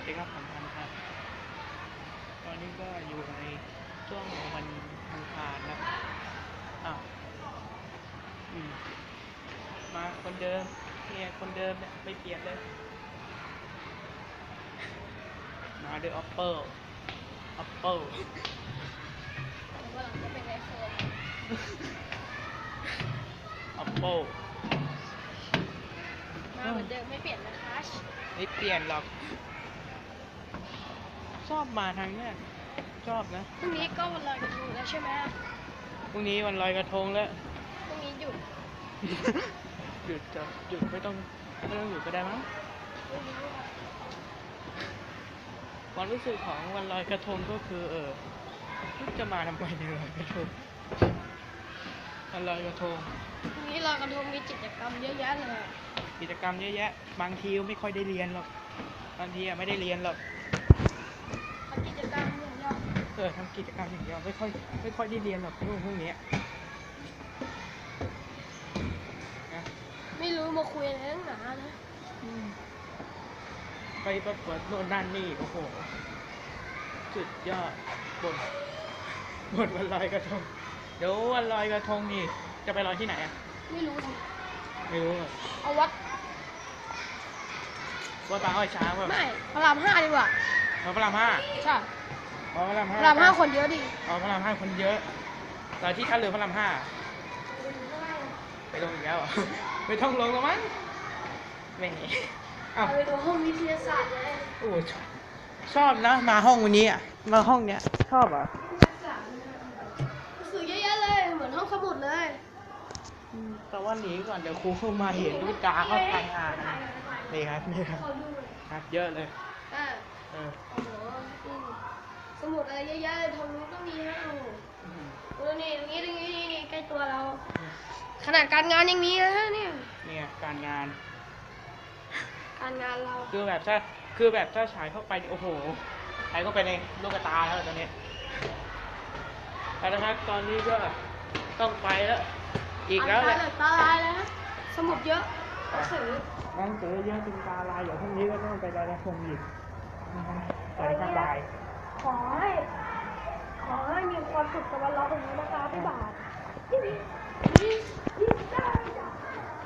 สวัสดีครับผมพันธุ์ครับ ตอนนี้ก็อยู่ในช่วงของวันอังคารนะครับอ้าวอืมมาคนเดิมเนี่ยคนเดิมเนี่ยไม่เปลี่ยนเลย มาด้วย Apple Apple วันหลังจะเป็นไอโฟน Apple มาเหมือนเดิมไม่เปลี่ยนนะคะ ไม่เปลี่ยนหรอก ชอบมาทางเนี้ยชอบนะพรุ่งนี้ก็วันลอยกระทงแล้วใช่ไหมพรุ่งนี้วันลอยกระทงแล้ว พรุ่งนี้หยุดหยุดจะหยุดไม่ต้องไม่ต้องหยุดก็ได้มั้งพรุ่งนี้ว่าความรู้สึกของวันลอยกระทงก็คือ เออจะมาทำไมในยลอยกระทงวันลอยกระทง พรุ่งนี้ลอยกระทงมีกิจกรรมเยอะแยะเลยกิจกรรมเยอะแยะ บางทีไม่ค่อยได้เรียนหรอก บางทีอะไม่ได้เรียนหรอก ทำกิจกรรมอย่างเดียวเออทำกิจกรรมอย่างเดียวไม่ค่อยไม่ค่อยได้เรียนหรอกพวกพวกเนี้ยนะไม่รู้มาคุยอะไรตั้งหนานะอืมไปประกวดโน่นนั่นนี่โอ้โหสุดยอดบนบนวันลอยกระทงเดี๋ยววันลอยกระทงนี่ จะไปลอยที่ไหนอะไม่รู้สิไม่รู้อะเอาวัดวัดปางอ้อยช้างแบบไม่พระรามห้าดีกว่า พระรามห้าใช่อ๋อพระรามพห้าระรามห้าคนเยอะดิอ๋อพระรามห้าคนเยอะ แต่ที่ท่าเรือพระรามห้าไปลงอีกแล้วเหรอไม่ต้องลงแล้วมั้งไม่หนีอ้าวเอาไปดูห้องวิทยาศาสตร์เลยโอ้ชอบชอบนะมาห้องวันนี้อะมาห้องเนี้ยชอบเหรอะวิทยาศาสตร์เนี่ยหนังสือเยอะแยะเลย เหมือนห้องสมุดเลยแต่ว่าหนีก่อนเดี๋ยวครูเข้ามาเห็นลูกตาเข้าทางอ่านนี่ครับนี่ครับขอดูหน่อยครับเยอะเลย อ่า เออ โอ้โหอืมสมุ ดอะไรเยอะแยะเลยทางนู้นก็มีฮะโอ้โหอืมดูนี่ตรงนี้ตรงนี้นี่นี่ใกล้ตัวเรา ขนาดการงานยังมีเลยฮะเนี่ย เนี่ยการงานการงานเรา คือแบบถ้าคือแบบถ้าฉายเข้าไปนี่โอ้โหฉายเข้าไปในลูกตาแล้วตอนนี้แล้วนะครับตอนนี้ก็ต้องไปแล้ว อีกแล้วแหละานตาลายเลยฮะสมุดเยอะหนังสือหนังสือเยอะจนตาลายเดี๋ยวพรุ่งนี้ก็ต้องไปลอยกระทงอีกสวัสดีครับบาย ขอให้ ขอ ให้มีความสุขกับวันเราตรงนี้นะคะพี่บาทยี่สิบยี่สิบได้จ้า